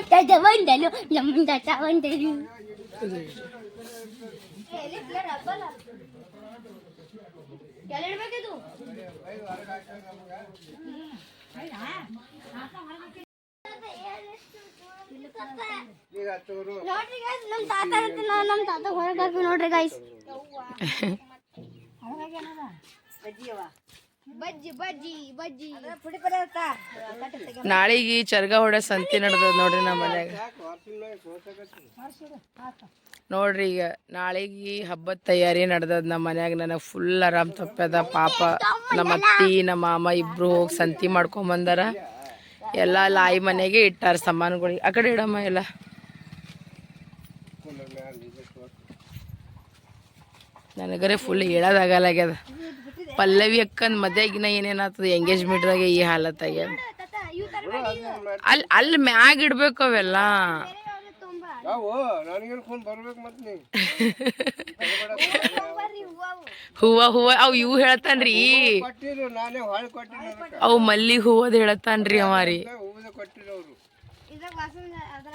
ನಮ್ಮ ತಾತ ಬಂದನು ಎಲ್ಲಿಡ್ಬೇಕಿದು ನೋಡ್ರಿ ನಮ್ ತಾತ ನಮ್ ತಾತ ಹೊರಗೆ ಹಾಕಿ ನೋಡ್ರಿ ಗೈಸ್ ನಾಳೆಗೆ ಚರ್ಗ ಹೊಡೆ ಸಂತಿ ನಡ್ದದ ನೋಡ್ರಿ ನಮ್ಮ ಮನ್ಯಾಗ. ನೋಡ್ರಿ ಈಗ ನಾಳೆಗೆ ಹಬ್ಬದ ತಯಾರಿ ನಡೆದದ ನಮ್ಮ ಮನ್ಯಾಗ ನನಗೆ ಫುಲ್ ಆರಾಮ್ ತಪ್ಪದ ಪಾಪ ನಮ್ಮ ಅತ್ತಿ ನಮ್ಮ ಮಾಮ ಇಬ್ರು ಹೋಗಿ ಸಂತಿ ಮಾಡ್ಕೊಂಬಂದಾರ ಎಲ್ಲ ಲಾಯಿ ಮನೆಗೆ ಇಟ್ಟಾರ ಸಾಮಾನುಗಳಿಗೆ ಆ ಕಡೆ ಇಡಮ್ಮ ಎಲ್ಲ. ನನಗರೆ ಫುಲ್ ಹೇಳೋದಾಗಲ್ಲಾಗ್ಯದ ಪಲ್ಲವಿ ಅಕ್ಕನ ಮದ್ಯಾಗಿನ ಏನೇನಾಗ್ತದೆ ಎಂಗೇಜ್ಮೆಂಟ್ದಾಗ ಈ ಹಾಲತ್ ಆಗ್ಯದ ತಾತ ಇವ್ ತರ ಅಲ್ಲಿ ಅಲ್ಲಿ ಮ್ಯಾಗ ಇಡ್ಬೇಕು ಅವೆಲ್ಲ ಹೂವು ಹೂವ ಅವ್ ಇವು ಹೇಳ್ತಾನ್ರಿ. ಅವ್ ಮಲ್ಲಿ ಹೂವದ್ ಹೇಳ್ತಾನ್ರಿ ಅವರು.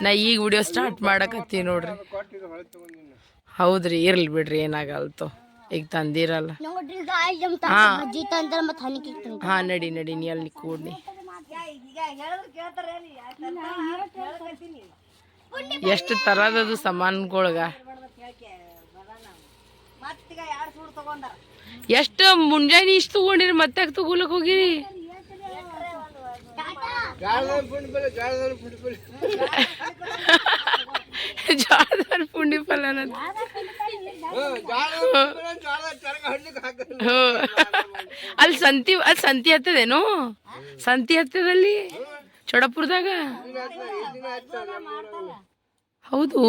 ನಾ ಈಗ ವಿಡಿಯೋ ಸ್ಟಾರ್ಟ್ ಮಾಡಕತ್ತೀನಿ ನೋಡ್ರಿ. ಹೌದ್ರಿ ಇರ್ಲಿ ಬಿಡ್ರಿ ಏನಾಗಲ್ತು. ಈಗ ತಂದಿರಲ್ಲ. ಹಾ. ನಡಿ ನಡಿ ನೀ ಅಲ್ಲಿ ಕೂಡ್ನಿ. ಎಷ್ಟು ತರದದು ಸಾಮಾನುಗಳ್ಗ? ಎಷ್ಟು ಮುಂಜಾನೆ ಇಷ್ಟು ತಗೊಂಡಿರಿ ಮತ್ತೆ ತಗೋಲಕ್ ಹೋಗಿರಿ? ಜಾಳದ ಪುಂಡಿ ಬಲೆ ಜಾಳದ ಪುಂಡಿ ಬಲೆ ಜಾಳದ ಪುಂಡಿ ಫಲನ ಜಾಳದ ಜಾಳದ ಚರಗ ಹಡ್ಲಿಕ್ಕೆ ಹಾಕ ಅಲ್ಲಿ ಸಂತಿ ಅಲ್ಲಿ ಸಂತಿ ಹತ್ತದೇನು? ಸಂತಿ ಹತ್ತದಲ್ಲಿ? ಚೊಡಪುರದಾಗ? ಹೌದು.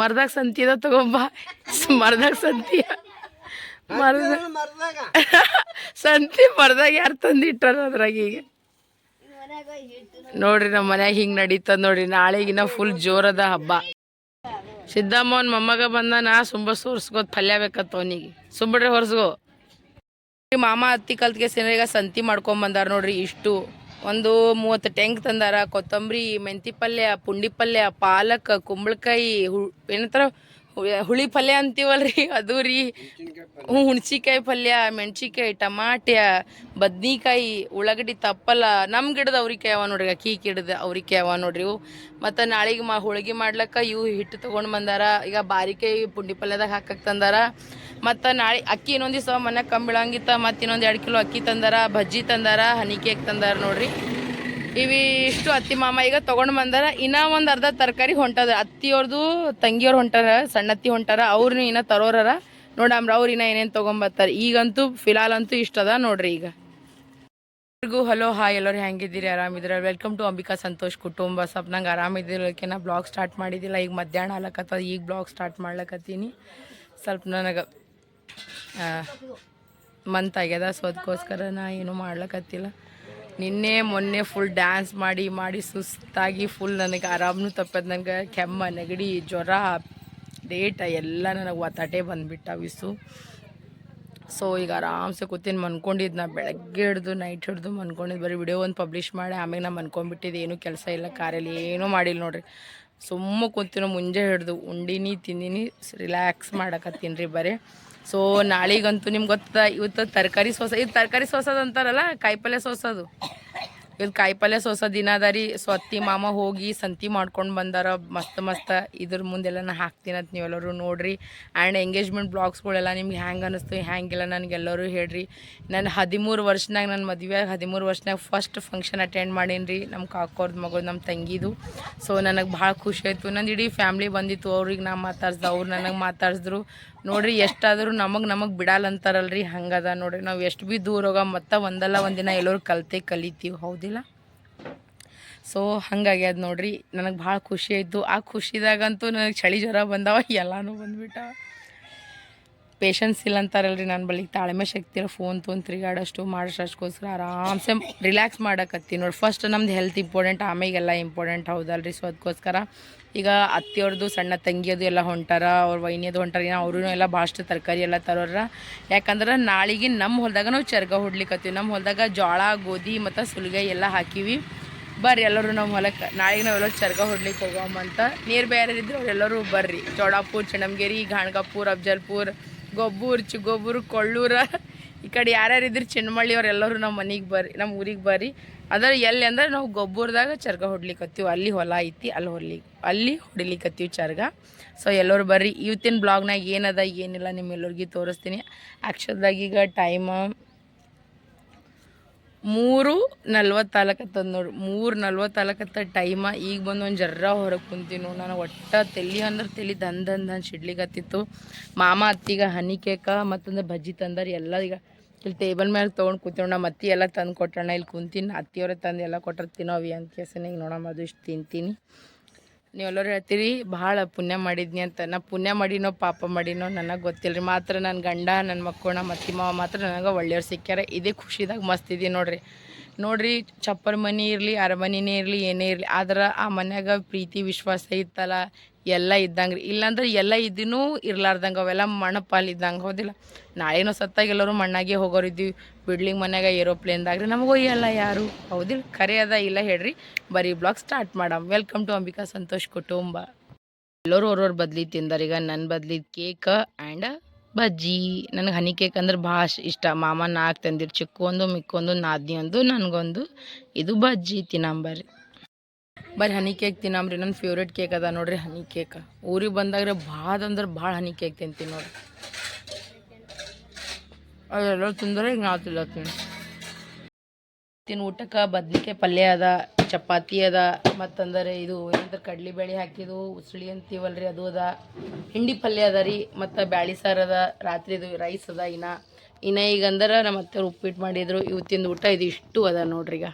ಮರ್ದಾಗ ಸಂತಿ ಅದ ತಗೊಂಬ. ಮರ್ದಾಗ ಸಂತಿ. ಮರದ ಸಂತಿ ಮರ್ದಾಗ ಯಾರು ತಂದಿಟ್ಟಾರ ಅದ್ರಾಗ ಈಗ? ನೋಡ್ರಿ ನಮ್ಮ ಮನ್ಯಾಗ ಹಿಂಗೆ ನಡೀತದ ನೋಡ್ರಿ. ನಾಳೆಗಿನ ಫುಲ್ ಜೋರದ ಹಬ್ಬ. ಸಿದ್ದಮ್ಮನ ಮೊಮ್ಮಗ ನಾ ಸುಂಬ ಸೋರ್ಸ್ಕೋದ್ ಪಲ್ಯ ಬೇಕತ್ತ ಅವನಿಗೆ. ಸುಂಬಡ್ರಿ ಹೊರ್ಸ್ಗೋ. ಮಾಮ ಅತ್ತಿ ಕಲ್ತಿಗೆ ಸಿನರಿಗ ಸಂತಿ ಮಾಡ್ಕೊಂಡ್ ಬಂದಾರ ನೋಡ್ರಿ ಇಷ್ಟು. ಒಂದು ಮೂವತ್ತು ಟೆಂಕ್ ತಂದಾರ, ಕೊತ್ತಂಬರಿ ಮೆಂತಿ ಪಲ್ಯ ಪುಂಡಿ ಪಲ್ಯ ಪಾಲಕ್, ಕುಂಬಳಕಾಯಿ, ಹು ಏನಂತಾರ? ಹುಳಿ ಪಲ್ಯ ಅಂತೀವಲ್ರಿ, ಅದು ರೀ. ಹ್ಞೂ, ಹುಣ್ಸಿಕಾಯಿ ಪಲ್ಯ, ಮೆಣ್ಸಿಕಾಯಿ, ಟಮಾಟ್ಯ, ಬದ್ನಿಕಾಯಿ, ಉಳ್ಳಾಗಡ್ಡಿ ತಪ್ಪಲ ನಮ್ಮ ಗಿಡದ ಅವ್ರಿಕಾಯಿ ಅವ ನೋಡ್ರಿ ಅಕ್ಕಿ ಗಿಡದ ಅವ್ರಿಕಾಯಿ ಅವ ನೋಡ್ರಿ ಇವು. ಮತ್ತು ನಾಳೆಗೆ ಮಾ ಹೋಳಿಗೆ ಮಾಡ್ಲಕ್ಕ ಇವು ಹಿಟ್ಟು ತೊಗೊಂಡು ಬಂದಾರ. ಈಗ ಬಾರಿಕಾಯಿ ಪುಂಡಿ ಪಲ್ಯದಾಗ ಹಾಕಕ್ಕೆ ತಂದಾರ. ಮತ್ತು ನಾಳೆ ಅಕ್ಕಿ ಇನ್ನೊಂದು ದಿವಸ ಮನ್ಯಾಗ ಕಂಬಿಳಂಗಿತ್ತ ಬೀಳಂಗಿತ್ತ ಮತ್ತು ಇನ್ನೊಂದು ಎರಡು ಕಿಲೋ ಅಕ್ಕಿ ತಂದಾರ, ಭಜ್ಜಿ ತಂದಾರ ಹನಿ ಕೇಕ್ ತಂದಾರ ನೋಡ್ರಿ. ಇವಿಷ್ಟು ಅತ್ತಿ ಮಾಮ ಈಗ ತೊಗೊಂಡು ಬಂದಾರ. ಇನ್ನ ಒಂದು ಅರ್ಧ ತರಕಾರಿ ಹೊಂಟದ. ಅತ್ತಿಯವ್ರದ್ದು ತಂಗಿಯವ್ರು ಹೊಂಟಾರ, ಸಣ್ಣ ಅತ್ತಿ ಹೊಂಟಾರ ಅವ್ರನ್ನ ಇನ್ನ ತರೋರರ. ನೋಡಮ್ರ ಅವ್ರು ಇನ್ನ ಏನೇನು ತೊಗೊಂಬರ್ತಾರೆ ಈಗಂತೂ ಫಿಲಾಲ್ ಅಂತೂ ಅದ ನೋಡ್ರಿ ಈಗ. ಎಲ್ರಿಗೂ ಹಲೋ, ಹಾಯ್, ಎಲ್ಲರೂ ಹೆಂಗಿದ್ದೀರಿ? ಆರಾಮಿದ್ದೀರ ವೆಲ್ಕಮ್ ಟು ಅಂಬಿಕಾ ಸಂತೋಷ್ ಕುಟುಂಬ. ಸ್ವಲ್ಪ ನಂಗೆ ಆರಾಮಿದ್ದಿರೋಕ್ಕೆ ನಾ ಬ್ಲಾಗ್ ಸ್ಟಾರ್ಟ್ ಮಾಡಿದ್ದಿಲ್ಲ ಈಗ ಮಧ್ಯಾಹ್ನ ಆಲಕತ್ತದ ಈಗ ಬ್ಲಾಗ್ ಸ್ಟಾರ್ಟ್ ಮಾಡ್ಲಕತ್ತೀನಿ. ಸ್ವಲ್ಪ ನನಗೆ ಮಂತ್ ಆಗ್ಯದ. ಸೊ ಅದಕ್ಕೋಸ್ಕರ ನಾ ಏನೂ ಮಾಡ್ಲಕತ್ತಿಲ್ಲ. ನಿನ್ನೆ, ಮೊನ್ನೆ ಫುಲ್ ಡ್ಯಾನ್ಸ್ ಮಾಡಿ ಮಾಡಿ, ಸುಸ್ತಾಗಿ ಫುಲ್ ನನಗೆ ಆರಾಮನೂ ತಪ್ಪದ. ನನಗೆ ಕೆಮ್ಮ, ನೆಗಡಿ, ಜ್ವರ, ಡೇಟ ಎಲ್ಲ ನನಗೆ ಒತ್ತಾಟೆ ಬಂದುಬಿಟ್ಟ ವಿಸು. ಸೊ ಈಗ ಆರಾಮ್ಸೆ ಕೂತೀನಿ ಮನ್ಕೊಂಡಿದ್ದು ನಾ ಬೆಳಗ್ಗೆ ಹಿಡ್ದು ನೈಟ್ ಹಿಡ್ದು ಮನ್ಕೊಂಡಿದ್ದು ಬರೀ ವಿಡಿಯೋ ಒಂದು ಪಬ್ಲಿಷ್ ಮಾಡಿ ಆಮೇಲೆ ನಾ ಮನ್ಕೊಂಡ್ಬಿಟ್ಟಿದ್ದು ಏನೂ ಕೆಲಸ ಇಲ್ಲ, ಕಾರಲ್ಲಿ ಏನೂ ಮಾಡಿಲ್ಲ ನೋಡ್ರಿ. ಸುಮ್ಮ ಕುಂತಿನೋ ಮುಂಜೆ ಹಿಡ್ದು, ಉಂಡಿನಿ, ತಿಂದಿನಿ ರಿಲ್ಯಾಕ್ಸ್ ಮಾಡಕತ್ತೀನಿ ರೀ ಬರೀ. ಸೊ ನಾಳೆಗಂತೂ ನಿಮ್ಗೆ ಗೊತ್ತ, ಇವತ್ತು ತರಕಾರಿ ಸೋಸ, ಇದು ತರಕಾರಿ ಸೋಸೋದು ಅಂತಾರಲ್ಲ, ಕಾಯಿಪಲ್ಯ ಸೋಸೋದು. ಇದು ಕಾಯಿಪಲ್ಯ ಸೋಸ ದಿನ ಅದ ರೀ ಸೊ ಅತ್ತಿ ಮಾಮ ಹೋಗಿ ಸಂತಿ ಮಾಡ್ಕೊಂಡು ಬಂದಾರ, ಮಸ್ತ್ ಮಸ್ತ್. ಇದ್ರ ಮುಂದೆಲ್ಲ ನಾ ಹಾಕ್ತೀನಿ ಅಂತ ನೀವೆಲ್ಲರೂ ನೋಡ್ರಿ. ಆ್ಯಂಡ್ ಎಂಗೇಜ್ಮೆಂಟ್ ಬ್ಲಾಗ್ಸ್ಗಳೆಲ್ಲ ನಿಮ್ಗೆ ಹ್ಯಾಂಗೆ ಅನ್ನಿಸ್ತು ಹ್ಯಾಂಗಿಲ್ಲ ನನಗೆಲ್ಲರೂ ಹೇಳ್ರಿ. ನಾನು ಹದಿಮೂರು ವರ್ಷನಾಗ ನನ್ನ ಮದುವೆ ಹದಿಮೂರು ವರ್ಷನಾಗ ಫಸ್ಟ್ ಫಂಕ್ಷನ್ ಅಟೆಂಡ್ ಮಾಡೀನಿ ರೀ ನಮ್ಮ ಕಾಕೋರ್ದು ಮಗಳು ನಮ್ಮ ತಂಗಿದು. ಸೊ ನನಗೆ ಭಾಳ ಖುಷಿ ಆಯಿತು. ನಂದು ಇಡೀ ಫ್ಯಾಮ್ಲಿ ಬಂದಿತ್ತು. ಅವ್ರಿಗೆ ನಾ ಮಾತಾಡ್ಸ್ದೆ, ಅವ್ರು ನನಗೆ ಮಾತಾಡ್ಸಿದ್ರು. ನೋಡ್ರಿ, ಎಷ್ಟಾದರೂ ನಮಗೆ ನಮಗೆ ಬಿಡಲ್ಲ ಅಂತಾರಲ್ರಿ, ಹಂಗದ ನೋಡ್ರಿ. ನಾವು ಎಷ್ಟು ಭೀ ದೂರ ಹೋಗ ಮತ್ತೆ ಒಂದಲ್ಲ ಒಂದಿನ ಎಲ್ಲರೂ ಕಲ್ತೆ ಕಲಿತೀವಿ, ಹೌದಿಲ್ಲ? ಸೊ ಹಂಗಾಗ್ಯದ ನೋಡ್ರಿ, ನನಗೆ ಭಾಳ ಖುಷಿ ಆಯಿತು. ಆ ಖುಷಿದಾಗಂತೂ ನನಗೆ ಚಳಿ ಜ್ವರ ಬಂದವ, ಎಲ್ಲನೂ ಬಂದ್ಬಿಟ್ಟ. ಪೇಷನ್ಸ್ ಇಲ್ಲ ಅಂತಾರಲ್ರಿ ನನ್ನ ಬಳಿ. ತಾಳ್ಮೆ ಶಕ್ತಿ ಇರೋ ಫೋನ್ ತೊಗೊಂಡು ತಿರುಗಾಡೋಷ್ಟು ಮಾಡೋಷ್ಟಕ್ಕೋಸ್ಕರ ಆರಾಮ್ಸೆ ರಿಲ್ಯಾಕ್ಸ್ ಮಾಡಕತ್ತಿ ನೋಡಿ ಫಸ್ಟ್ ನಮ್ದು ಹೆಲ್ತ್ ಇಂಪಾರ್ಟೆಂಟ್ ಆಮೇಲೆಲ್ಲ ಇಂಪಾರ್ಟೆಂಟ್ ಹೌದಲ್ರಿ. ಸೊ ಅದಕ್ಕೋಸ್ಕರ ಈಗ ಅತ್ತೆಯವ್ರದ್ದು ಸಣ್ಣ ತಂಗಿಯದು ಎಲ್ಲ ಹೊಂಟಾರ, ಅವ್ರ ವೈನಿಯದು ಹೊಂಟಾರ ಅವರು ಎಲ್ಲ ಭಾಳಷ್ಟು ತರಕಾರಿ ಎಲ್ಲ ತರೋರ. ಯಾಕಂದ್ರೆ ನಾಳಿಗೆ ನಮ್ಮ ಹೊಲದಾಗ ನಾವು ಚರ್ಗ ಹೊಡ್ಲಿಕ್ಕತ್ತೀವಿ ನಮ್ಮ ಹೊಲದಾಗ ಜೋಳ, ಗೋಧಿ ಮತ್ತು ಸುಲಿಗೆ ಎಲ್ಲ ಹಾಕಿವಿ. ಬರ್ರಿ ಎಲ್ಲರೂ ನಮ್ಮ ಹೊಲಕ್ಕೆ ನಾಳೆಗೆ ನಾವೆಲ್ಲರೂ ಚರ್ಗ ಹೊಡ್ಲಿಕ್ಕೆ ಹೋಗೋಮಂತ. ನೀರು ಬೇರೆ ಇದ್ರೆ ಅವರೆಲ್ಲರೂ ಬರ್ರಿ. ಚೌಡಾಪುರ್ ಚಣಮಗೇರಿ ಗಾಣಗಾಪುರ್ ಅಫ್ಜಲ್ಪುರ್, ಗೊಬ್ಬೂರ್ ಚಿಗೋಬೂರು ಕೊಳ್ಳೂರ. ಈ ಕಡೆ ಯಾರ್ಯಾರು ಇದ್ರೆ ಚಿನ್ನಮಳ್ಳಿ ಅವರೆಲ್ಲರೂ ನಮ್ಮ ಮನೆಗೆ ಬರ್ರಿ ನಮ್ಮ ಊರಿಗೆ ಬರ್ರಿ. ಅಂದ್ರೆ ಎಲ್ಲಿ ಅಂದ್ರೆ ನಾವು ಗೊಬ್ಬರದಾಗ ಚರ್ಗ ಹೊಡ್ಲಿಕ್ಕತ್ತೀವಿ ಅಲ್ಲಿ ಹೊಲ ಐತಿ, ಅಲ್ಲಿ ಹೊಡ್ಲಿ, ಅಲ್ಲಿ ಹೊಡಿಲಿಕ್ಕತ್ತೀವಿ ಚರ್ಗ. ಸೊ ಎಲ್ಲರೂ ಬರ್ರಿ, ಇವತ್ತಿನ ಬ್ಲಾಗ್ನಾಗ ಏನದ, ಏನಿಲ್ಲ ನಿಮ್ಮೆಲ್ಲರಿಗೂ ತೋರಿಸ್ತೀನಿ. ಆ್ಯಕ್ಚುಲ್ದಾಗ ಈಗ ಟೈಮ್ ಮೂರು ನಲ್ವತ್ತಾಲಕತ್ತದ ನೋಡಿ ಮೂರು ನಲ್ವತ್ತಾಲಕತ್ತ ಟೈಮ ಈಗ ಬಂದು ಒಂದು ಜರ್ರ ಹೊರಗೆ ಕುಂತೀನಿ ನಾನು ಒಟ್ಟು ತೆಲಿ ಅಂದ್ರೆ ತೆಲಿ ದಂದ ಅಂತ ಸಿಡ್ಲಿಕತ್ತಿತ್ತು. ಮಾಮ ಅತ್ತಿಗ ಹನಿ ಕೇಕ ಮತ್ತೊಂದು ಬಜ್ಜಿ ತಂದಾರ ಎಲ್ಲ ಈಗ ಇಲ್ಲಿ ಟೇಬಲ್ ಮೇಲೆ ತೊಗೊಂಡು ಕೂತ್ಕೊಂಡು ನಮ್ಮ ಅತ್ತಿ ಎಲ್ಲ ತಂದು ಕೊಟ್ಟೋಣ ಇಲ್ಲಿ ಕುಂತೀನಿ ಅತ್ತಿಯವ್ರೆ ತಂದು ಎಲ್ಲ ಕೊಟ್ಟರೆ ತಿನ್ನೋವಿ ಅಂತ ಕೇಸನ ಈಗ ನೋಡಮ್ಮ, ಅದು ಇಷ್ಟು ತಿಂತೀನಿ. ನೀವೆಲ್ಲರೂ ಹೇಳ್ತೀರಿ, ಭಾಳ ಪುಣ್ಯ ಮಾಡಿದ್ನಿ ಅಂತ. ನಾ ಪುಣ್ಯ ಮಾಡಿನೋ, ಪಾಪ ಮಾಡಿನೋ ನನಗೆ ಗೊತ್ತಿಲ್ಲ ರೀ ಮಾತ್ರ ನನ್ನ ಗಂಡ ನನ್ನ ಮಕ್ಕಳು ನಮ್ಮ ಅತ್ತಿ ಮಾವ ಮಾತ್ರ ನನಗೆ ಒಳ್ಳೆಯವ್ರು ಸಿಕ್ಕ್ಯಾರ. ಇದೇ ಖುಷಿದಾಗ ಮಸ್ತ್ ಇದೀನಿ ನೋಡ್ರಿ. ನೋಡ್ರಿ, ಚಪ್ಪರ್ ಮನೆ ಇರಲಿ, ಅರಮನೆನೇ ಇರಲಿ, ಏನೇ ಇರಲಿ, ಆದ್ರೆ ಆ ಮನ್ಯಾಗ ಪ್ರೀತಿ, ವಿಶ್ವಾಸ ಇತ್ತಲ್ಲ ಎಲ್ಲ ಇದ್ದಂಗೆ ರೀ ಇಲ್ಲಾಂದ್ರೆ ಎಲ್ಲ ಇದ್ದೀನೂ ಇರ್ಲಾರ್ದಂಗೆ ಅವೆಲ್ಲ ಮಣ್ಣು ಪಾಲು ಇದ್ದಂಗೆ ಹೌದಿಲ್ಲ. ನಾಳೆನೂ ಸತ್ತಾಗ ಎಲ್ಲರೂ ಮಣ್ಣಾಗೆ ಹೋಗೋರಿದ್ದೀವಿ ಬಿಡ್ಲಿಂಗ್ ಮನ್ಯಾಗ ಏರೋಪ್ಲೇನ್ದಾಗ ರೀ ನಮಗೂ ಎಲ್ಲ ಯಾರು? ಹೌದಿಲ್ಲ ಕರೆ ಅದ ಇಲ್ಲ ಹೇಳ್ರಿ. ಬರೀ ಬ್ಲಾಗ್ ಸ್ಟಾರ್ಟ್ ಮಾಡಮ್. ವೆಲ್ಕಮ್ ಟು ಅಂಬಿಕಾ ಸಂತೋಷ್ ಕುಟುಂಬ. ಎಲ್ಲರೂ ಅವ್ರವ್ರ ಬದ್ಲಿ ತಿಂದಾರ. ಈಗ ನನ್ನ ಬದ್ಲಿ ಕೇಕ್ ಆ್ಯಂಡ್ ಬಜ್ಜಿ. ನನಗೆ ಹನಿ ಕೇಕ್ ಅಂದ್ರೆ ಭಾಳ ಇಷ್ಟ. ಮಾಮ ನಾಲ್ಕು ತಂದಿರು. ಚಿಕ್ಕೊಂದು, ಮಿಕ್ಕೊಂದು, ನಾದ್ನಿ ನನಗೊಂದು. ಇದು ಬಜ್ಜಿ ತಿನ್ನಂಬರ್ರಿ ಬರ್ರಿ ಹನಿ ಕೇಕ್ ತಿನ್ನಾಮ್ರಿ ನನ್ನ ಫೇವ್ರೇಟ್ ಕೇಕ್ ಅದ ನೋಡ್ರಿ ಹನಿ ಕೇಕ್. ಊರಿಗೆ ಬಂದಾಗ ಭಾಳ ಅಂದ್ರೆ ಭಾಳ ಹನಿ ಕೇಕ್ ತಿಂತೀನಿ ನೋಡ್ರಿ. ಅದೆಲ್ಲ ತಿಂದ್ರೆ ಈಗ ನಾವು ತಿನ್ನತ್ತೀನಿ ತಿನ್ ಊಟಕ್ಕೆ ಬದ್ನಿಕಾಯಿ ಪಲ್ಯ ಅದ, ಚಪಾತಿ ಅದ, ಮತ್ತಂದರೆ ಇದು ಏನಂದ್ರೆ ಕಡ್ಲಿಬೇಳೆ ಹಾಕಿದು ಉಸುಳಿ ಅಂತೀವಲ್ರಿ ಅದು ಅದ. ಹಿಂಡಿ ಪಲ್ಯ ಅದ ರೀ, ಮತ್ತು ಬ್ಯಾಳಿ ಸಾರು ಅದ, ರಾತ್ರಿದು ರೈಸ್ ಅದ ಇನ್ನ. ಇನ್ನ ಈಗ ಅಂದ್ರೆ ನಮ್ಮ ಉಪ್ಪಿಟ್ಟು ಮಾಡಿದ್ರು, ಇವತ್ತಿಂದ ಊಟ ಇದು ಇಷ್ಟು ಅದ ನೋಡ್ರಿ ಈಗ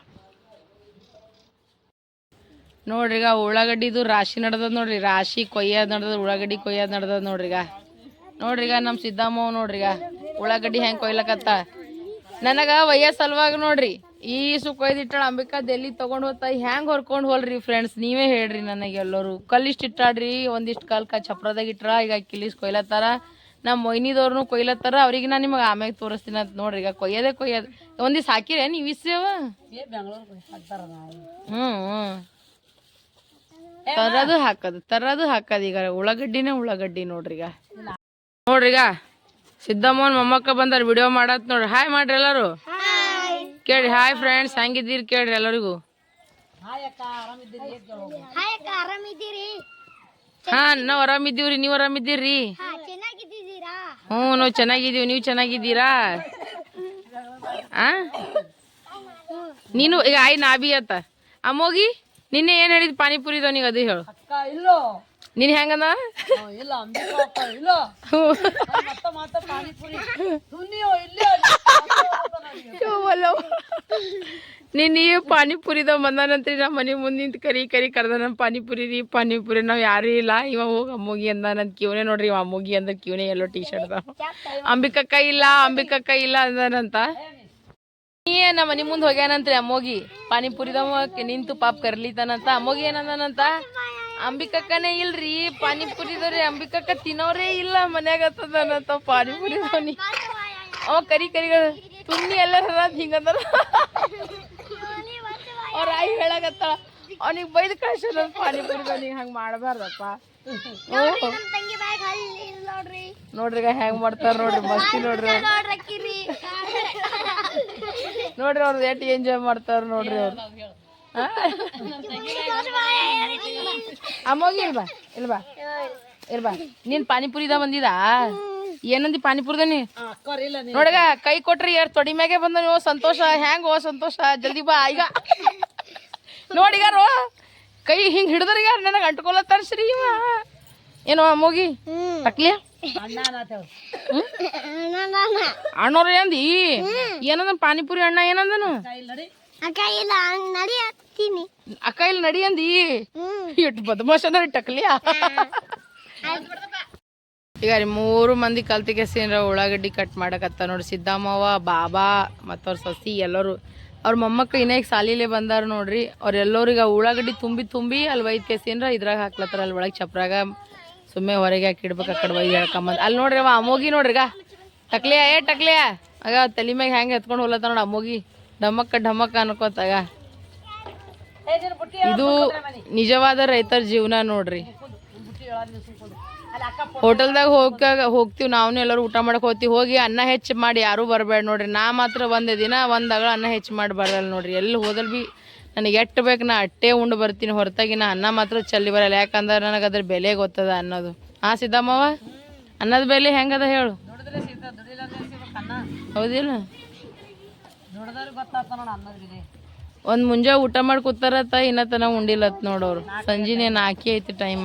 ನೋಡ್ರಿ ಈಗ ಉಳ್ಳಾಗಡ್ಡಿದು ರಾಶಿ ನಡ್ದದ ನೋಡ್ರಿ ರಾಶಿ ಕೊಯ್ಯೋದು ನಡ್ದದ ಉಳ್ಳಾಗಡ್ಡಿ ಕೊಯ್ಯೋದು ನಡ್ದದ ನೋಡ್ರಿ ಈಗ. ನೋಡ್ರಿ ಈಗ ನಮ್ಮ ಸಿದ್ದಮ್ಮ ನೋಡ್ರಿ ಈಗ ಉಳ್ಳಾಗಡ್ಡಿ ಹೆಂಗೆ ಕೊಯ್ಲಕತ್ತ. ನನಗೆ ವಯಸ್ಸು ಸಲುವಾಗಿ ನೋಡ್ರಿ ಈಸು ಕೊಯ್ದಿಟ್ಟಳ ಅಂಬಿಕಾ ದೆಲ್ಲಿ ತೊಗೊಂಡು ಹೋಗ್ತಾ ಹೆಂಗೆ ಹೊರ್ಕೊಂಡು ಹೋಲ್ರಿ ಫ್ರೆಂಡ್ಸ್ ನೀವೇ ಹೇಳ್ರಿ ನನಗೆ ಎಲ್ಲರೂ. ಕಲ್ಲಿಷ್ಟು ಇಟ್ಟಾಡ್ರಿ ಒಂದಿಷ್ಟು ಕಲ್ಕ ಚಪ್ರದಾಗ ಇಟ್ರ ಈಗ ಕಿಲಿಸ್ ಕೊಯ್ಲತ್ತಾರ. ನಮ್ಮ ಮೊಯ್ನಿದವ್ರನ್ನು ಕೊಯ್ಲತ್ತಾರ ಅವ್ರಿಗೆ ನಾನು ನಿಮಗೆ ಆಮ್ಯಾಗ ತೋರಿಸ್ತೀನಿ ಅಂತ ನೋಡ್ರಿ ಈಗ ಕೊಯ್ಯೋದೇ ಕೊಯ್ಯೋದು. ಒಂದಿವ್ಸ ಹಾಕಿರೇನು ನೀವು ಇಸ್ರೇವ ಹ್ಞೂ ಹ್ಞೂ ತರದು ಹಾಕದು ತರದು ಹಾಕದು ಈಗ ಉಳ್ಳಾಗಡ್ಡಿನೇ ಉಳ್ಳಾಗಡ್ಡಿ ನೋಡ್ರಿಗ ಈಗ. ನೋಡ್ರಿ ಈಗ ಸಿದ್ದಮ್ಮನ ಮೊಮ್ಮಕ್ಕ ಬಂದಾರ ವಿಡಿಯೋ ಮಾಡತ್ ನೋಡ್ರಿ. ಹಾಯ್ ಮಾಡ್ರಿ ಎಲ್ಲರೂ. ಕೇಳ್ರಿ ಹಾಯ್ ಫ್ರೆಂಡ್ಸ್ ಹೆಂಗಿದ್ದೀರಿ ಕೇಳ್ರಿ ಎಲ್ಲರಿಗೂ. ಹಾಯ್ ಅಕ್ಕ ಆರಾಮಿದ್ದೀರಿ? ಹಾ ನಾವ್ ಆರಾಮಿದ್ದೀವ್ರಿ ನೀವ್ ಆರಾಮಿದ್ದೀರಿ? ಹ್ಞೂ ನಾವು ಚೆನ್ನಾಗಿದ್ದೀವಿ ನೀವು ಚೆನ್ನಾಗಿದ್ದೀರಾ? ಆ? ನೀನು ಈಗ ಆಯ್ ನಾಬಿ ಅತ್ತ. ಅಮ್ಮೋಗಿ? ನಿನ್ನೆ ಏನ್ ಹೇಳಿದ್? ಪಾನಿಪುರಿ ನೀಗ ಅದು ಹೇಳು. ನೀನ್ ಹೆಂಗದ? ನೀನ್ ಈ ಪಾನಿಪುರಿದ ಬಂದಾನಂತ್ರಿ ನಮ್ಮ ಮನೆ ಮುಂದೆ ನಿಂತು ಕರಿ ಕರಿ ಕರ್ದ ನಮ್ಮ ಪಾನಿಪುರಿ ರೀ ಪಾನಿಪುರಿ ನಾವ್ ಯಾರು ಇಲ್ಲ. ಇವ ಹೋಗಿ ಅಮ್ಮೋಗಿ ಅಂದ ನನ್ ಕಿವನೆ ನೋಡ್ರಿ ಇವ ಅಮ್ಮೋಗಿ ಅಂದ ಕಿವನೆ ಎಲ್ಲೋ ಟೀ ಶರ್ಟ್ ಅಂಬಿಕಕ್ಕ ಇಲ್ಲ ಅಂಬಿಕಕ್ಕ ಇಲ್ಲ ಅಂದಾನಂತ. ನೀ ನಮ್ಮ ಮನೆ ಮುಂದೆ ಹೋಗ್ಯಾನಂತ್ರಿ ಅಮ್ಮೋಗಿ. ಪಾನಿಪುರಿದವ ನಿಂತು ಪಾಪ ಕರ್ಲಿತಾನಂತ ಅಮ್ಮೋಗಿ ಏನಂದನಂತ? ಅಂಬಿಕಕ್ಕನೇ ಇಲ್ರಿ. ಪಾನಿಪುರಿದವ್ರಿ, ಅಂಬಿಕಕ್ಕ ತಿನ್ನೋರೇ ಇಲ್ಲ ಮನ್ಯಾಗ ಪಾನಿಪುರಿ ಪಾನಿಪುರಿದವನಿ ಅವ ಕರಿ ಕರಿ ತುಣ್ಣಿ ಎಲ್ಲ ಹಿಂಗಂದ್ರ ಅವ್ರ ಆಯಿ ಹೇಳಕತ್ತಾಳ, ಅವನಿಗೆ ಬೈದು ಕಳ್ಸಲ್ಲ ಪಾನಿಪುರಿದವನಿಗೆ ಹಂಗೆ ಮಾಡಬಾರ್ದಪ್ಪ. ನೋಡ್ರಿ ಹೆಂಗ್ ಮಾಡ್ತಾರ ನೋಡ್ರಿ, ಮಸ್ತಿ ನೋಡ್ರಿ. ನೋಡ್ರಿ ಅವ್ರದ್ದು ಎಷ್ಟು ಎಂಜಾಯ್ ಮಾಡ್ತಾರ ನೋಡ್ರಿ ಅವ್ರು? ಅಮ್ಮೋಗಿ ಇಲ್ಬಾ ಇಲ್ಬಾ ಇಲ್ಬಾ ನೀನ್ ಪಾನಿಪುರಿದ ಬಂದಿದಾ? ಏನಂದಿ ಪಾನಿಪುರಿದ ನೀ? ನೋಡಗ ಕೈ ಕೊಟ್ರಿ ಯಾರು ತೊಡಿ ಮ್ಯಾಗೆ ಬಂದ ನೀವು ಸಂತೋಷ ಹೆಂಗ್ ಓ ಸಂತೋಷ ಜಲ್ದಿ ಬಾ ಈಗ. ನೋಡಿಗಾರು ಕೈ ಹಿಂಗ್ ಹಿಡಿದ್ರಿಗಾರ ಯಾರು ನನಗೆ ಅಂಟ್ಕೊಲತ್ತಾರ ಇವ. ಏನೋ ಅಮ್ಮೋಗಿ ತಕ್ಲಿ? ಅಣ್ಣವ್ರ ಏನಂದಿ? ಏನಂದ ಪಾನಿಪುರಿ ಅಣ್ಣ ಏನಂದನು? ಅಕ್ಕ ಇಲ್ಲ ನಡಿ. ಹತ್ತೀನಿ. ಅಕ್ಕ ಇಲ್ಲಿ ನಡಿ ಅಂದಿ? ಇಟ್ಟು ಇಟ್ಟು ಬದಮಾಶನ ಟಕ್ಲಿಯ ಈಗ ರೀ ಮೂರು ಮಂದಿ ಕಲ್ತಿಗೆ ಸೇನ್ರ ಉಳ್ಳಾಗಡ್ಡಿ ಕಟ್ ಮಾಡಕತ್ತ ನೋಡಿ ಸಿದ್ದಮ್ಮವ ಬಾಬಾ ಮತ್ತು ಅವ್ರ ಸಸಿ ಎಲ್ಲರೂ. ಅವ್ರ ಮೊಮ್ಮಕ್ಳು ಇನ್ನೇ ಸಾಲಿಲೇ ಸಾಲಿಲೆ ಬಂದಾರ ನೋಡ್ರಿ. ಅವ್ರ ಎಲ್ಲರಿಗೆ ಉಳ್ಳಾಗಡ್ಡಿ ತುಂಬಿ ತುಂಬಿ ಅಲ್ಲಿ ವೈದ್ ಕೆಸಿನ್ರ ಇದ್ರಾಗ ಹಾಕ್ಲತ್ತಾರ ಅಲ್ಲಿ ಒಳಗೆ ಚಪ್ರಾಗ. ಸುಮ್ಮನೆ ಹೊರಗೆ ಹಾಕಿ ಇಡ್ಬೇಕು, ಆ ಕಡೆ ಹೇಳ್ಕೊಂಬಂದು. ಅಲ್ಲಿ ನೋಡ್ರಿ ಅವ ಅಮೋಗಿ ನೋಡ್ರಿ ಈಗ ಟಕ್ಲಿಯ, ಏ ಟಕ್ಲಿಯ? ಆಗ ತಲೆ ಮ್ಯಾಗ ಹೆಂಗೆ ಎತ್ಕೊಂಡು ಹೋಗ್ಲತ್ತ ನೋಡಿ ಅಮೋಗಿ ಢಮಕ್ಕ ಢಮಕ್ಕ ಅನ್ಕೋತಾಗ. ಇದು ನಿಜವಾದ ರೈತರ ಜೀವನ ನೋಡ್ರಿ. ಹೋಟೆಲ್ದಾಗ ಹೋಗಾಗ ಹೋಗ್ತೀವಿ ನಾವು ಎಲ್ಲರೂ ಊಟ ಮಾಡಕ್ಕೆ ಹೋಗ್ತೀವಿ. ಹೋಗಿ ಅನ್ನ ಹೆಚ್ಚು ಮಾಡಿ ಯಾರೂ ಬರಬೇಡ ನೋಡ್ರಿ. ನಾ ಮಾತ್ರ ಒಂದೇ ದಿನ ಒಂದಾಗ ಅನ್ನ ಹೆಚ್ಚು ಮಾಡಿ ಬರಲ್ಲ ನೋಡ್ರಿ. ಎಲ್ಲಿ ಹೋದಲ್ಲಿ ಭೀ ನನಗೆ ಎಷ್ಟು ಬೇಕು ನಾ ಅಟ್ಟೆ ಉಂಡು ಬರ್ತೀನಿ ಹೊರತಾಗಿ ನಾ ಅನ್ನ ಮಾತ್ರ ಚಲ್ಲಿ ಬರಲ್ಲ. ಯಾಕಂದ್ರೆ ನನಗೆ ಅದ್ರ ಬೆಲೆ ಗೊತ್ತದ ಅನ್ನೋದು. ಆ ಸಿದ್ದಮ್ಮವ ಅನ್ನದ ಬೆಲೆ ಹೆಂಗದ ಹೇಳು. ಹೌದಿಲ್ಲ. ಒಂದು ಮುಂಜಾನೆ ಊಟ ಮಾಡಿ ಕೂತಾರತ್ತ ಇನ್ನ ತನ ಉಂಡಿಲ್ಲತ್ ನೋಡೋರು ಸಂಜೆನೇ ನಾಲ್ಕಿ ಐತಿ ಟೈಮ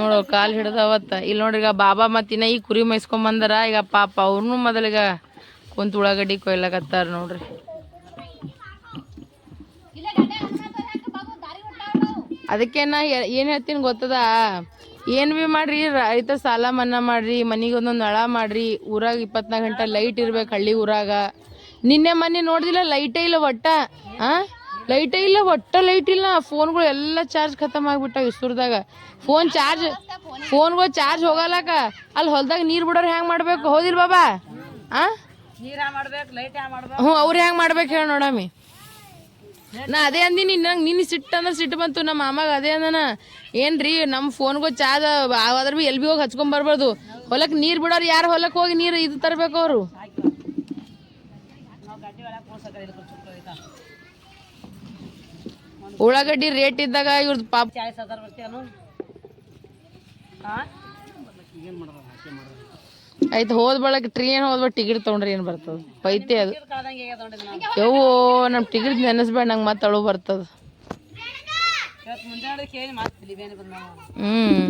ನೋಡು ಕಾಲ್ ಹಿಡ್ದವತ್ತ ಇಲ್ಲಿ ನೋಡ್ರಿ ಈಗ ಬಾಬಾ ಮತ್ತಿನ ಈ ಕುರಿ ಮೇಯ್ಸ್ಕೊಂಡ್ ಬಂದಾರ. ಈಗ ಪಾಪ ಅವ್ರನ್ನು ಮೊದಲಿಗ ಕುಂತ ಉಳ್ಳಾಗಡ್ಡಿ ಕೊಯ್ಲಕತ್ತಾರ ನೋಡ್ರಿ. ಅದಕ್ಕೆ ನಾ ಏನ್ ಹೇಳ್ತೀನಿ ಗೊತ್ತದ? ಏನ್ ಬಿ ಮಾಡ್ರಿ ರೈತ ಸಾಲ ಮನ್ನಾ ಮಾಡ್ರಿ ಮನಿಗೆ ಒಂದೊಂದು ನಳ ಮಾಡ್ರಿ ಊರಾಗ ಇಪ್ಪತ್ನಾಲ್ಕು ಗಂಟೆ ಲೈಟ್ ಇರ್ಬೇಕು ಹಳ್ಳಿ ಊರಾಗ. ನಿನ್ನೆ ಮನೆ ನೋಡಿದಿಲ್ಲ ಲೈಟೇ ಇಲ್ಲ ಒಟ್ಟ ಆ? ಲೈಟೇ ಇಲ್ಲ ಒಟ್ಟ ಲೈಟ್ ಇಲ್ಲ. ಫೋನ್ಗಳು ಎಲ್ಲ ಚಾರ್ಜ್ ಖತಮ್ ಆಗ್ಬಿಟ್ಟಾವ ಇಸ್ತೂರ್ದಾಗ ಫೋನ್ ಚಾರ್ಜ್ ಫೋನ್ಗಳು ಚಾರ್ಜ್ ಹೋಗಲ್ಲಕ ಅಲ್ಲಿ ಹೊಲ್ದಾಗ ನೀರು ಬಿಡೋರು ಹೆಂಗ್ ಮಾಡ್ಬೇಕು? ಹೌದಿಲ್ ಬಾಬಾ? ಆ? ಹ್ಞೂ ಅವ್ರು ಹೆಂಗ್ ಮಾಡ್ಬೇಕು ಹೇಳಿ ನೋಡಮ್ಮಿ ನಾ ಅದೇ ಅಂದಿನಿ ನಂಗೆ ನಿನ್ನ ಸಿಟ್ಟು ಅಂದ್ರೆ ಸಿಟ್ಟು ಬಂತು ನಮ್ಮ ಮಾಮಾಗ ಅದೇ ಅಂದನ. ಏನ್ರಿ ನಮ್ಮ ಫೋನ್ಗೂ ಚಾರ್ಜ್ ಅದ್ರ ಭೀ ಎಲ್ ಬಿ ಹೋಗಿ ಹಚ್ಕೊಂಡ್ ಬರ್ಬಾರ್ದು. ಹೊಲಕ್ಕೆ ನೀರು ಬಿಡೋರು ಯಾರು ಹೊಲಕ್ಕೆ ಹೋಗಿ ನೀರು ಇದು ತರಬೇಕು ಅವರು? ಉಳ್ಳಾಗಡ್ಡಿ ರೇಟ್ ಇದ್ದಾಗ ಇವ್ರದ್ದು ಪಾಪ ಆಯ್ತು ಹೋದ್ ಬಳಕ ಟ್ರೈನ್ ಹೋದ್ ಟಿಕೆಟ್ ತೊಗೊಂಡ್ರೆ ಏನು ಬರ್ತದ? ಪೈತೆ ಅದು. ಯವ್ವೋ ನಮ್ಮ ಟಿಕೆಟ್ ನೆನೆಸ್ಬೇಡ ನಂಗೆ ಮತ್ತೆ ಅಳು ಬರ್ತದ. ಹ್ಮ್.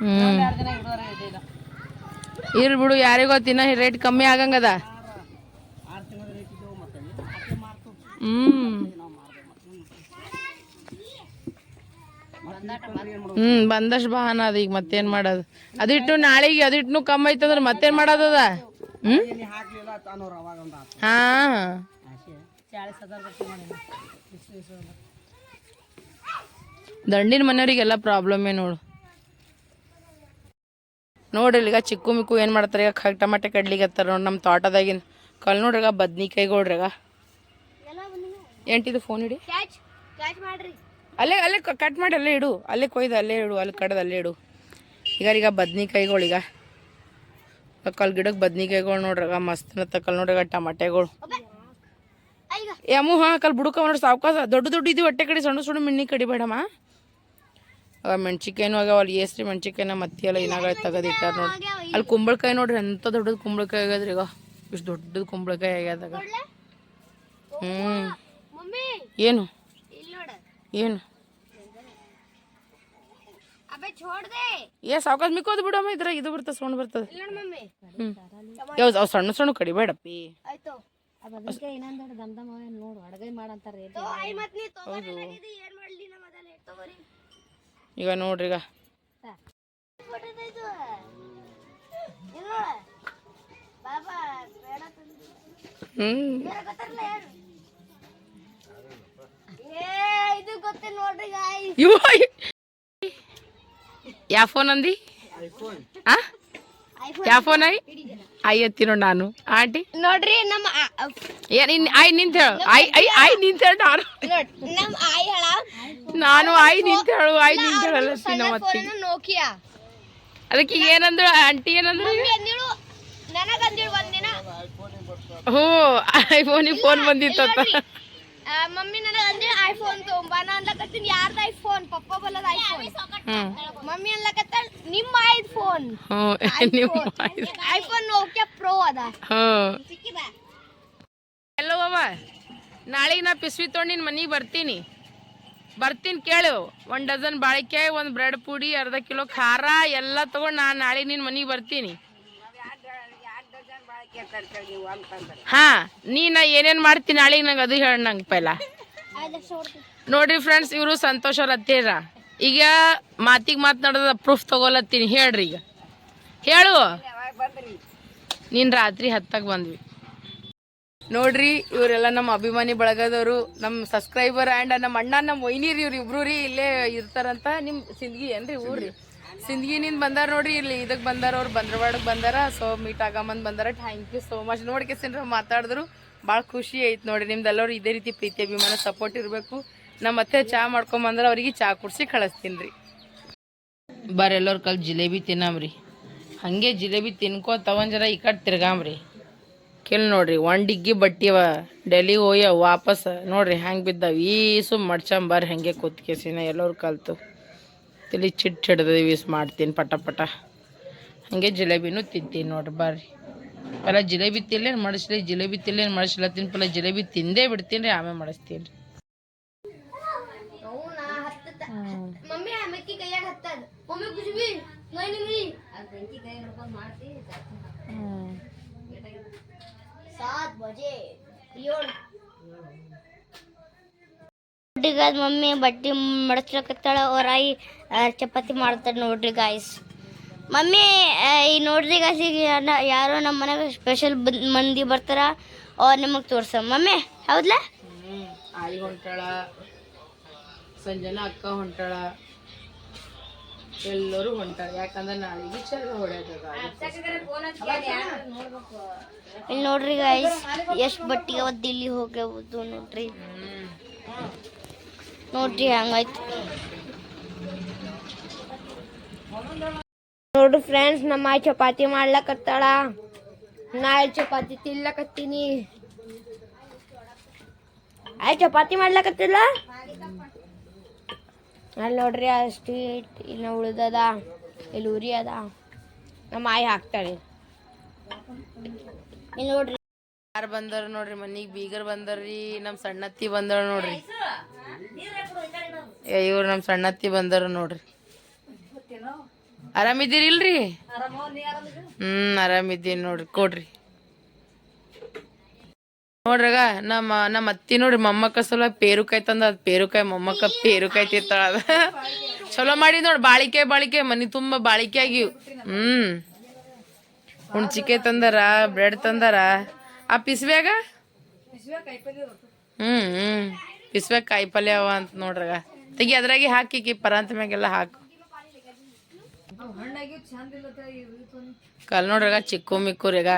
ಹ್ಮ್. ಯಾರಿಗೋ ಬಿಡು ಯಾರಿಗೋ ಗೊತ್ತಿನ ರೇಟ್ ಕಮ್ಮಿ ಆಗಂಗದ. ಹ್ಮ್, ಬಂದಷ್ಟು ಬಹನ ಅದ ಈಗ ಮತ್ತೇನ್ ಮಾಡೋದು? ಅದಿಟ್ಟು ನಾಳೆಗೆ ಅದಿಟ್ಟು ಕಮ್ಮಿ ಐತಂದ್ರೆ ಮತ್ತೇನ್ ಮಾಡೋದದ ಹ್ಮ್? ಹಾ. ದಂಡಿನ ಮನೆಯವರಿಗೆಲ್ಲ ಪ್ರಾಬ್ಲಮ್ಮೇ ನೋಡು. ನೋಡ್ರಿ ಈಗ ಚಿಕ್ಕು ಮಿಕ್ಕು ಏನು ಮಾಡ್ತಾರೆ ಈಗ ಟಮಾಟೆ ಕಡ್ಲಿಗತ್ತಾರ ನೋಡಿ ನಮ್ಮ ತೋಟದಾಗಿನ ಕಲ್ ನೋಡ್ರಿ ಈಗ ಬದ್ನಿಕಾಯಿಗಳ್ರಿ ಈಗ ಎಂಟಿದು ಫೋನ್ ಇಡಿ. ಅಲ್ಲೇ ಅಲ್ಲೇ ಕಟ್ ಮಾಡಿ ಅಲ್ಲೇ ಇಡು. ಅಲ್ಲೇ ಕೊಯ್ದು ಅಲ್ಲೇ ಇಡು. ಅಲ್ಲಿ ಕಡ್ದು ಅಲ್ಲೇ ಇಡು. ಈಗ ಈಗ ಬದ್ನಿಕಾಯಿಗಳು ಈಗ. ಕಲ್ ಗಿಡಕ್ಕೆ ಬದ್ನಿಕಾಯಿಗಳು ನೋಡ್ರಿ. ಮಸ್ತ್ ತಕ್ಕಲ್ ನೋಡ್ರಿ. ಈಗ ಟಮಾಟೆಗಳು. ಈಗ. ಯಮು ಹಾಂ ಕಲ್ ಬುಡಕ ನೋಡಿ ಸಾವ್ಕಾಸ ದೊಡ್ಡ ದೊಡ್ಡ ಇದು ಹೊಟ್ಟೆ ಕಡೆ ಸಣ್ಣ ಸಣ್ಣ ಮಿಣ್ಣಿ ಕಡಿಬೇಡಮ್ಮ ಮೆಣ್ಸಿಕಾಯಿನೂ ಆಗವ ಅಲ್ಲಿ ಏಸ್ರಿ ಮೆಣ್ಸಿಕಾಯಿನ ಮತ್ತಿ ಎಲ್ಲ ಏನಾಗ ತೆಗೆದಿಟ್ಟಾರ ನೋಡಿ ಅಲ್ಲಿ ಕುಂಬಳಕಾಯಿ ನೋಡ್ರಿ. ಎಂತ ದೊಡ್ಡದು ಕುಂಬಳಕಾಯಿ ಆಗ್ಯದ್ರಿ ಈಗ. ಇಷ್ಟು ದೊಡ್ಡದು ಕುಂಬಳಕಾಯಿ ಆಗ್ಯದಾಗ ಹ್ಞೂ ಏನು? ಇಲ್ಲಿ ನೋಡ. ಏನು? ಏ ಸಾವಕಾಶ ಮಿಕ್ಕೋದು ಬಿಡಮ್ಮ ಇದ್ರ ಇದು ಬರ್ತದೆ ಸೌಂಡ್ ಬರ್ತದೆ. ಯಾವ ಅವು ಸಣ್ಣ ಸಣ್ಣ ಕಡಿಬೇಡಪ್ಪಿ ಈಗ ನೋಡ್ರಿ ಈಗ. ದಮ್ ಗೊತ್ತಿಲ್ಲ ನೋಡ್ರಿ ಗಾಯ್ಸ್ ಇವ ಯಾವ ಫೋನ್ ಅಂದಿ ಆ ಯಾವ ಫೋನ್ ಐ ಐ ಎತ್ತಿ ನೋಡಿ ನಾನು ಆಂಟಿ ನೋಡ್ರಿ ನಮ್ಮ ಏನ್ ಇನ್ ಐ ನಿಂತ ಹೇಳು ಐ ಐ ಐ ನಿಂತ ಹೇಳು ನಾನು ನಮ್ಮ ಐ ಹೇಳ ನಾನು ಐ ನಿಂತ ಹೇಳು ಐ ನಿಂತ ಹೇಳಲ್ಲ ನಮ್ಮ ಅತ್ತಿ ನೋಕಿಯಾ ಅದಕ್ಕೆ ಏನಂದ್ರು ಆಂಟಿ ಏನಂದ್ರು ಈಗ? ಅಂದಿಳು ನನಗ ಅಂದಿಳು ಒಂದಿನ ಹ್ಞೂ ಐಫೋನಿಗೆ ಫೋನ್ ಬಂದಿತ್ತ ಮಮ್ಮಿ ಐಫೋನ್ ತೊಂಬಾನ ಅನ್ಲಕತ್ತೀನಿ ಯಾರ್ದ ಐಫೋನ್ ಪಪ್ಪ ಬಲ್ಲದ ಐಫೋನ್ ಮಮ್ಮಿ ಅನ್ಲಕತ್ತ ನಿಮ್ಮ ಐದ್ ಫೋನ್ ಐಫೋನ್ ನೋಕಿಯಾ ಪ್ರೋ ಅದ. ಎಲ್ಲೋ ಅವ ನಾಳೆಗೆ ನಾ ಪಿಸ್ವಿ ತೊಗೊಂಡು ನಿನ್ನ ಮನೆಗೆ ಬರ್ತೀನಿ. ಬರ್ತೀನಿ ಕೇಳು. ಒಂದು ಡಜನ್ ಬಾಳಿಕಾಯಿ ಒಂದು ಬ್ರೆಡ್ ಪುಡಿ ಅರ್ಧ ಕಿಲೋ ಖಾರ ಎಲ್ಲ ತೊಗೊಂಡು ನಾನು ನಾಳೆ ನಿನ್ನ ಮನೆಗೆ ಬರ್ತೀನಿ. ಹಾಂ ನೀನು ಏನೇನು ಏನೇನ್ ಮಾಡ್ತೀನಿ ನಾಳೆಗೆ ನಂಗೆ ಅದು ಹೇಳ ನಂಗೆ ಪೈಲ. ನೋಡ್ರಿ ಫ್ರೆಂಡ್ಸ್ ಇವರು ಸಂತೋಷ ಅವ್ರ ಈಗ ಮಾತಿಗೆ ಮಾತನಾಡೋದ ಪ್ರೂಫ್ ತಗೊಲತ್ತೀನಿ, ಹೇಳ್ರಿ ಈಗ. ಹೇಳು. ನೀನ್ ರಾತ್ರಿ ಹತ್ತಾಗ ಬಂದ್ವಿ. ನೋಡ್ರಿ, ಇವರೆಲ್ಲ ನಮ್ಮ ಅಭಿಮಾನಿ ಬಳಗದವರು ನಮ್ಮ ಸಬ್ಸ್ಕ್ರೈಬರ್ ಆ್ಯಂಡ್ ನಮ್ಮ ಅಣ್ಣ ನಮ್ಮ ಒಯ್ನೀರಿ ಇವ್ರು ಇಬ್ರು ರೀ ಇಲ್ಲೇ ಇರ್ತಾರಂತ. ನಿಮ್ಮ ಸಿಂದಗಿ ಏನ್ರಿ ಊರ್ರಿ? ಸಿಂದಗಿನಿಂದ ಬಂದಾರ ನೋಡ್ರಿ, ಇಲ್ಲಿ ಇದಕ್ಕೆ ಬಂದಾರ, ಅವ್ರು ಬಂದ್ರವಾಡಕ್ಕೆ ಬಂದಾರ ಸೊ ಮೀಟ್ ಆಗಮಂದ್ ಬಂದಾರ. ಥ್ಯಾಂಕ್ ಯು ಸೋ ಮಚ್ ನೋಡ್ಕೆಸಿನ್ರ ಮಾತಾಡಿದ್ರು. ಭಾಳ ಖುಷಿ ಐತೆ ನೋಡಿ, ನಿಮ್ದೆಲ್ಲರೂ ಇದೇ ರೀತಿ ಪ್ರೀತಿ, ಅಭಿಮಾನ ಸಪೋರ್ಟ್ ಇರಬೇಕು. ನಮ್ಮ ಅತ್ತೆ ಚಾ ಮಾಡ್ಕೊಂಬಂದ್ರೆ ಅವ್ರಿಗೆ ಚಹಾ ಕುಡಿಸಿ ಕಳಿಸ್ತೀನಿ ರೀ. ಬರ್ರಿ ಎಲ್ಲರ ಕಲ್ ಜಿಲೇಬಿ ತಿನ್ನಮ್ರಿ ಹಾಗೆ ಜಿಲೇಬಿ ತಿನ್ಕೋ ತಗೊಂಜರ ಜರ ಈ ಕಡೆ ತಿರ್ಗಾಮ್ರಿ ಕೇಳಿ ನೋಡ್ರಿ, ಒಂದು ಡಿಗ್ಗಿ ಬಟ್ಟಿವ ಡೆಲ್ಲಿ ಹೋಯ ವಾಪಸ್ ನೋಡ್ರಿ ಹ್ಯಾಂಗೆ ಬಿದ್ದಾವ. ಈಸು ಸುಮ್ ಮಡ್ಚಂಬರ್ ಹಾಗೆ ಕೂತ್ಕೇಸಿನ ಎಲ್ಲರೂ ಕಲ್ತು. ತಿಳಿ ಚಿಟ್ ಚಿಡ್ದೀವಿ ಯೂಸ್ ಮಾಡ್ತೀನಿ ಪಟ ಪಟ. ಹಾಗೆ ಜಿಲೇಬಿನೂ ತಿಂತೀನಿ ನೋಡ್ರಿ ಬರ್ರಿ. ಪಲ್ಲ ಜಿಲೇಬಿ ತಿನ್ಲೇನು ಮಾಡಿಸ್ಲಿ ಜಿಲೇಬಿ ತಿನ್ಲೇನು ಮಾಡಿಸ್ಲತ್ತೀನಿ ಪಲ್ಲ ಜಿಲೇಬಿ ತಿಂದೇ ಬಿಡ್ತೀನಿ ರೀ ಆಮೇಲೆ ಮಾಡಿಸ್ತೀನಿ ರೀ ಮಮ್ಮಿ ಅಮ್ಮಕ್ಕಿ ಕೈಯಾಗ ಹತ್ತದ. ಮಮ್ಮಿ ಕುಜ್ಬಿ ನೈ ನಿಮ್ರಿ ಅದ್ ಬೆಂಕಿ ಕೈ ಹಿಡ್ಕೊಂಡ್ ಮಾಡ್ತಿ. ಸಾತ್ ಬಜೆ ಏಳು. ಈಗ ಮಮ್ಮಿ ಬಟ್ಟಿ ಮಡಚ್ಲಕತ್ತಾಳ ಅವ್ರ ಆಯಿ ಆ, ಚಪಾತಿ ಮಾಡ್ತಾರೆ ನೋಡ್ರಿ ಗಾಯ್ಸ್ ಮಮ್ಮಿ ಈ ನೋಡ್ರಿ ಗಾಯ್ಸ್ ಈಗ ಯಾರೋ ನಮ್ಮ ಮನೆಗೆ ಸ್ಪೆಷಲ್ ಮಂದಿ ಬರ್ತಾರ. ಅವ್ರು ನಿಮಗೆ ತೋರ್ಸ. ಮಮ್ಮಿ ಹೌದ್ಲ? ಆಯಿ ಹೊಂಟಾಳ ಸಂಜನಾ ಅಕ್ಕ ಹೊಂಟಾಳ ಎಲ್ಲರೂ ಹೊಂಟಾಳ ಯಾಕಂದ್ರೆ ನಾಳೆಗೆ ಚರ್ಗ ಹೊಡೆಯೋದ ಇಲ್ಲಿ ನೋಡ್ರಿ ಗಾಯ್ಸ್ ಎಷ್ಟು ಬಟ್ಟಿಗೆ ಅವತ್ತು ದಿಲ್ಲಿ ಹೋಗ್ಯಾವುದು ನೋಡ್ರಿ. ನೋಡ್ರಿ ಹಂಗಾಯ್ತು ನೋಡ್ರಿ ಫ್ರೆಂಡ್ಸ್ ನಮ್ಮ ಚಪಾತಿ ಮಾಡ್ಲಕತ್ತಾಳ. ನಾ ಇಲ್ಲಿ ಚಪಾತಿ ತಿನ್ಲಕತ್ತೀನಿ. ಆಯ್ ಚಪಾತಿ ಮಾಡ್ಲಕತ್ತಿಲ್ಲ? ಅಲ್ಲಿ ನೋಡ್ರಿ ಅಷ್ಟು ಇನ್ನು ಉಳ್ದದ, ಇಲ್ಲಿ ಉರಿ ಅದ. ನಮ್ಮ ಆಯಿ ಹಾಕ್ತಾಳೆ. ಇಲ್ಲಿ ನೋಡ್ರಿ. ಯಾರು ಬಂದಾರ ನೋಡ್ರಿ, ಮನಿಗೆ ಬೀಗರ್ ಬಂದಾರ್ರಿ ನಮ್ಮ ಸಣ್ಣತ್ತಿ ಬಂದಳ ನೋಡ್ರಿ. ಇವ್ರು ನಮ್ ಸಣ್ಣತ್ತಿ ಬಂದಾರ ನೋಡ್ರಿ. ಆರಾಮಿದ್ದೀರಿ ಇಲ್ರಿ ಹ್ಮ್ ಆರಾಮಿದ್ದೀನಿ ನೋಡ್ರಿ ಕೊಡ್ರಿ. ನೋಡ್ರಗ ನಮ್ಮ ನಮ್ಮ ಅತ್ತಿ ನೋಡ್ರಿ ಮೊಮ್ಮಕ್ಕ ಸಲ ಪೇರುಕಾಯಿ ತಂದ ಅದ್ ಪೇರುಕಾಯಿ ಮೊಮ್ಮಕ್ಕ ಪೇರುಕಾಯಿ ತಿರ್ತಾಳ ಅದ. ಚಲೋ ಮಾಡಿ ನೋಡ್ ಬಾಳಿಕೆ ಬಾಳಿಕೆ ಮನಿ ತುಂಬಾ ಬಾಳಿಕೆ ಆಗಿವ್ ಹ್ಮ್. ಹುಣ್ಚಿಕೆ ತಂದಾರ ಬ್ರೆಡ್ ತಂದಾರ. ಆ ಪಿಸ್ವ್ಯಾಗ ಹ್ಮ್ ಹ್ಮ್. ಪಿಸ್ವ್ಯಾಗ ಕಾಯಿ ಪಲ್ಯ ಅವ ಅಂತ ನೋಡ್ರಗ ತೆಗಿ ಅದ್ರಾಗೆ ಹಾಕಿ ಪರಾಂತ ಮ್ಯಾಗೆಲ್ಲ ಹಾಕು. ಕಲ್ ನೋಡ್ರಗ, ಚಿಕ್ಕು ಮಿಕ್ಕುರಿಗ.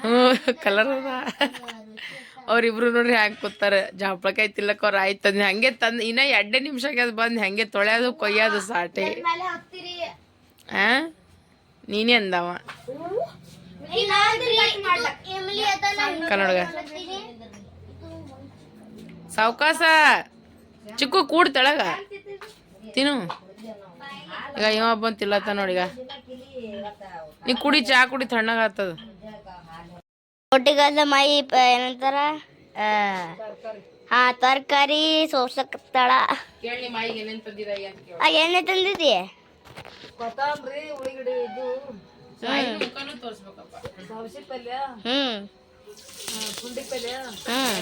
ಹ್ಞೂ, ಕಲರ್ ಅದ. ಅವ್ರಿಬ್ರು ನೋಡ್ರಿ ಹ್ಯಾಂಗ ಕೂತಾರೆ. ಜಾಪಳಕಾಯಿ ತಿಲ್ಲಕ್ ಅವ್ರ ಆಯ್ತು ತಂದ್ ಹಂಗೆ ತಂದ್, ಇನ್ನ ಎರಡೇ ನಿಮಿಷ ಆಗ್ಯದ ಬಂದ್ ಹಂಗೆ ತೊಳ್ಯಾದು, ಕೊಯ್ಯೋದು ಸಾಟೆ. ಆ? ನೀನೇ ಅಂದವ. ಕನ್ನಡಗ ಸಾವ್ಕಾಸ. ಚಿಕ್ಕು ಕೂಡ್ ತಿನ್ನು. ಈಗ ಇವ ಬಂದು ತಿಲ್ಲತ್ತ ಈಗ. ನೀ ಕುಡಿ ಚಾ ಕುಡಿ ತಣ್ಣಗ ಒಟ್ಟಿಗೆ ಒಟ್ಟಿಗಲ್ಲ ಮೈ ಪ- ಏನಂತಾರ? ಆ, ಹಾ ತರಕಾರಿ ಸೋಸಕ್ತಾಳ ಅಂತ ಎಣ್ಣೆ ತಂದಿದ್ಯ? ಹ್ಮ್. ಹ್ಮ್.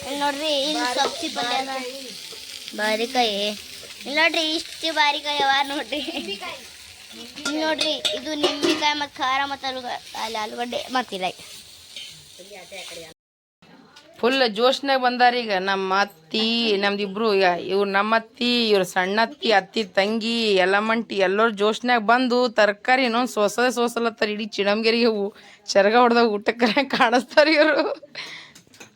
ಇಲ್ಲಿ ನೋಡ್ರಿ ಸಬ್ಸಿ ಪಲ್ಯ ಬಾರಿಕಾಯಿ. ಇಲ್ಲಿ ನೋಡ್ರಿ ಇಷ್ಟು ಬಾರಿಕಾಯಿ ಅವ ನೋಡ್ರಿ. ಇಲ್ಲಿ ನೋಡ್ರಿ ಇದು ನಿಂಬಿಕಾಯಿ ಮತ್ತು ಖಾರ ಮತ್ತು ಅಲ್ಲಿ ಅಲ್ಲಿ ಆಲೂಗಡ್ಡೆ ಮತ್ತಿಲ್ಲ ಫುಲ್ ಜೋಶ್ನಾಗ ಬಂದಾರ ಈಗ ನಮ್ಮ ಅತ್ತಿ ನಮ್ದಿಬ್ರು ಈಗ ಇವ್ರು ನಮ್ಮ ಅತ್ತಿ ಇವ್ರ ಸಣ್ಣ ಅತ್ತಿ ಅತ್ತಿ ತಂಗಿ ಯಲಮಂಟಿ ಎಲ್ಲರೂ ಜೋಶ್ನಾಗ ಬಂದು ತರಕಾರಿ ಇನ್ನೊಂದು ಸೋಸದೆ ಸೋಸಲತ್ತಾರ ಇಡೀ ಚಿಡಮ್ಗೆರಿಗೆ ಚರಗ ಹೊಡೆದಾಗ ಊಟಕ್ಕೆ ಕಾಣಿಸ್ತಾರ ಇವರು.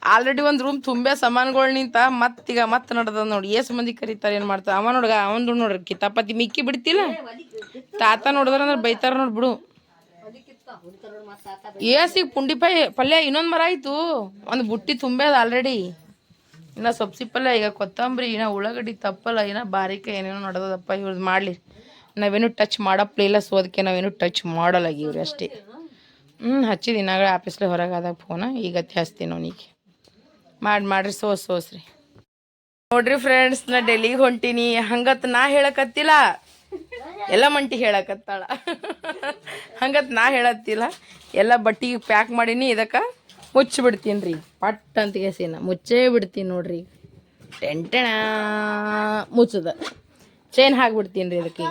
ಆಲ್ರೆಡಿ ಒಂದು ರೂಮ್ ತುಂಬೆ ಸಾಮಾನುಗಳು ನಿಂತ ಮತ್ತೀಗ ಮತ್ತೆ ನಡೆದ ನೋಡಿ. ಏಸು ಮಂದಿ ಕರೀತಾರೆ ಏನು ಮಾಡ್ತಾರೆ? ಅವ ನೋಡ್ಗ ಅವಂದು ನೋಡ್ರಿ. ಕಿತಾಪತಿ ಮಿಕ್ಕಿ ಬಿಡ್ತಿಲ್ಲ. ತಾತ ನೋಡಿದ್ರ ಅಂದ್ರೆ ಬೈತಾರ ನೋಡ್ ಬಿಡು. ಏಸಿ ಪುಂಡಿ ಪಲ್ಯ ಇನ್ನೊಂದು ಮರ ಆಯಿತು. ಒಂದು ಬುಟ್ಟಿ ತುಂಬ್ಯದ ಆಲ್ರೆಡಿ. ಇನ್ನ ಸೊಪ್ಸಿ ಪಲ್ಯ, ಈಗ ಕೊತ್ತಂಬರಿ, ಇನ್ನ ಉಳ್ಳಾಗಡ್ಡಿ ತಪ್ಪಲ್ಲ, ಇನ್ನ ಬಾರಿಕೆ ಏನೇನೋ ನಡೆದದಪ್ಪ ಇವ್ರದ್ದು ಮಾಡಲಿ. ನಾವೇನು ಟಚ್ ಮಾಡಪ್ಲೇ ಇಲ್ಲ ಸೊ ಅದಕ್ಕೆ ನಾವೇನು ಟಚ್ ಮಾಡಲ್ಲ ಇವ್ರು ಅಷ್ಟೇ. ಹ್ಞೂ ಹಚ್ಚಿದ ಇನ್ನಾಗಡೆ ಆಫೀಸ್ಲೆ ಹೊರಗಾದಾಗ ಫೋನ ಈಗ ಹಚ್ತೀನಿ ಅವನಿಗೆ ಮಾಡಿ ಮಾಡ್ರಿ, ಸೋಸ್ ಸೋಸ್ರಿ ನೋಡ್ರಿ ಫ್ರೆಂಡ್ಸ್ ನಾ ಡೆಲ್ಲಿಗೆ ಹೊಂಟೀನಿ. ಹಂಗತ್ ನಾ ಹೇಳಕತ್ತಿಲ್ಲ. ಎಲ್ಲ ಮಂಟಿ ಹೇಳಕತ್ತಾಳ. ಹಂಗತ್ ನಾ ಹೇಳತ್ತಿಲ್ಲ. ಎಲ್ಲ ಬಟ್ಟಿಗೆ ಪ್ಯಾಕ್ ಮಾಡೀನಿ. ಇದಕ್ಕೆ ಮುಚ್ಚಿ ಬಿಡ್ತೀನಿ ರೀ. ಪಟ್ ಅಂತ ಕೇಸಿನ. ಮುಚ್ಚೇ ಬಿಡ್ತೀನಿ ನೋಡ್ರಿ. ಟೆಂಟಣ ಮುಚ್ಚದ. ಚೈನ್ ಹಾಕ್ಬಿಡ್ತೀನಿ ರೀ ಇದಕ್ಕೆ.